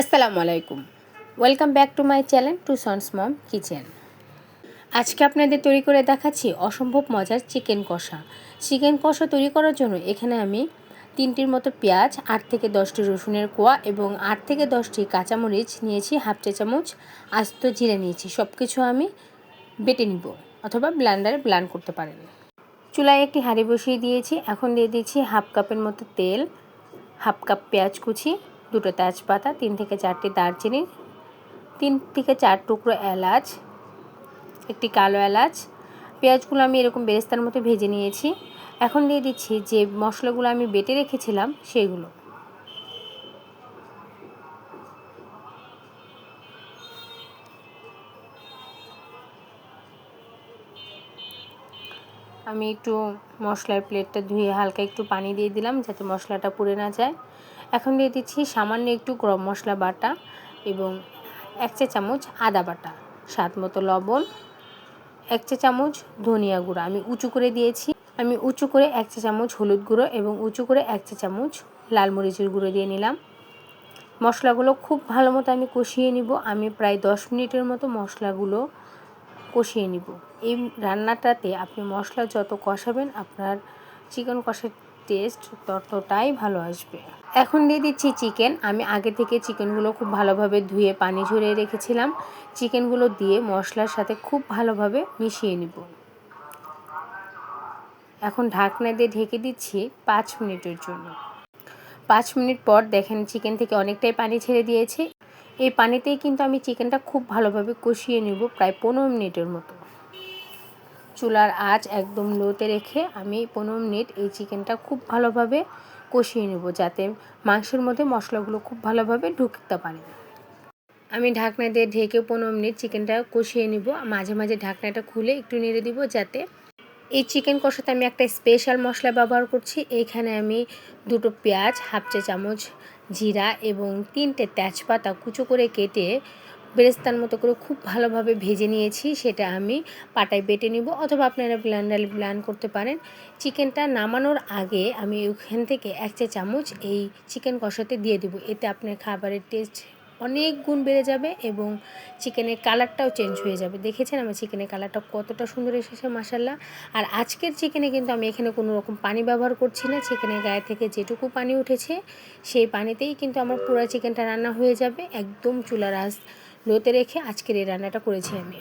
আসসালামু আলাইকুম। Welcome back to my channel two sons mom kitchen আজকে আপনাদের তৈরি করে দেখাচ্ছি অসম্ভব মজার চিকেন কষা। চিকেন কষা তৈরি করার জন্য এখানে আমি তিনটির মতো পেঁয়াজ, আট থেকে দশটি রসুনের কোয়া এবং আট থেকে দশটি কাঁচামরিচ নিয়েছি, হাফ চা চামচ আস্ত জিরে নিয়েছি। সব কিছু আমি বেটে নিব অথবা ব্লান্ডারে ব্লান্ড করতে পারেন। চুলায় একটি হাঁড়ি বসিয়ে দিয়েছি। এখন দিয়ে দিয়েছি হাফ কাপের মতো তেল, হাফ কাপ পেঁয়াজ কুচি দুটো তেজপাতা, তিন থেকে চারটি দারচিনি, তিন থেকে চার টুকরো এলাচ, একটি কালো এলাচ। পেঁয়াজগুলো আমি এরকম বেরেস্তার মতো ভেজে নিয়েছি। এখন দিয়ে দিচ্ছি যে মশলাগুলো আমি বেটে রেখেছিলাম সেগুলো। আমি একটু মশলার প্লেটটা ধুয়ে হালকা একটু পানি দিয়ে দিলাম যাতে মশলাটা পুড়ে না যায়। এখন দিয়ে দিচ্ছি সামান্য একটু গরম মশলা বাটা এবং এক চা চামচ আদা বাটা। স্বাদ মতো লবণ, এক চা চামচ ধনিয়া গুঁড়ো। আমি উঁচু করে দিয়েছি। আমি উঁচু করে এক চা চামচ হলুদ গুঁড়ো এবং উঁচু করে এক চা চামচ লাল মরিচের গুঁড়ো দিয়ে নিলাম। মশলাগুলো খুব ভালো মতো আমি কষিয়ে নিব। আমি প্রায় দশ মিনিটের মতো মশলাগুলো কষিয়ে নিব। এই রান্নাটাতে আপনি মশলা যত কষাবেন, আপনার চিকেন কষার টেস্ট ততটাই ভালো আসবে। এখন দিয়ে দিচ্ছি চিকেন আমি আগে থেকে চিকেনগুলো খুব ভালোভাবে ধুয়ে, পানি ঝরিয়ে রেখেছিলাম। চিকেনগুলো দিয়ে মশলার সাথে খুব ভালোভাবে মিশিয়ে নিব। এখন ঢাকনা দিয়ে ঢেকে দিচ্ছি পাঁচ মিনিটের জন্য। পাঁচ মিনিট পর দেখেন চিকেন থেকে অনেকটাই পানি ছেড়ে দিয়েছে। এই পানিতেই কিন্তু আমি চিকেনটা খুব ভালোভাবে কষিয়ে নেব প্রায় পনেরো মিনিটের মতো। চুলার আঁচ একদম লোতে রেখে আমি পনেরো মিনিট এই চিকেনটা খুব ভালোভাবে কষিয়ে নেব যাতে মাংসের মধ্যে মশলাগুলো খুব ভালোভাবে ঢুকতে পারে। আমি ঢাকনা দিয়ে ঢেকে পনেরো মিনিট চিকেনটা কষিয়ে নিব। মাঝে মাঝে ঢাকনাটা খুলে একটু নেড়ে দিব যাতে এই চিকেন কষাতে আমি একটা স্পেশাল মশলা ব্যবহার করছি। এইখানে আমি দুটো পেঁয়াজ, হাফ চা চামচ, জিরা এবং তিনটে তেজপাতা কুচো করে কেটে বেরেস্তার মতো করে খুব ভালোভাবে ভেজে নিয়েছি, সেটা আমি পাটায় বেটে নিব অথবা আপনারা ব্লান্ডারে ব্লান করতে পারেন। চিকেনটা নামানোর আগে আমি ওখান থেকে এক চা চামচ এই চিকেন কষাতে দিয়ে দেবো, এতে আপনার খাবারের টেস্ট অনেক গুণ বেড়ে যাবে এবং চিকেনের কালারটাও চেঞ্জ হয়ে যাবে। দেখেছেন আমার চিকেনের কালারটা কতটা সুন্দর এসেছে মাসাল্লাহ আর আজকের চিকেনে কিন্তু আমি এখানে কোনো রকম পানি ব্যবহার করছি না, চিকেনের গায়ে থেকে যেটুকু পানি উঠেছে, সেই পানিতেই কিন্তু আমার পুরো চিকেনটা রান্না হয়ে যাবে, একদম চুলার আঁচ লোতে রেখে আজকের এই রান্নাটা করেছি আমি।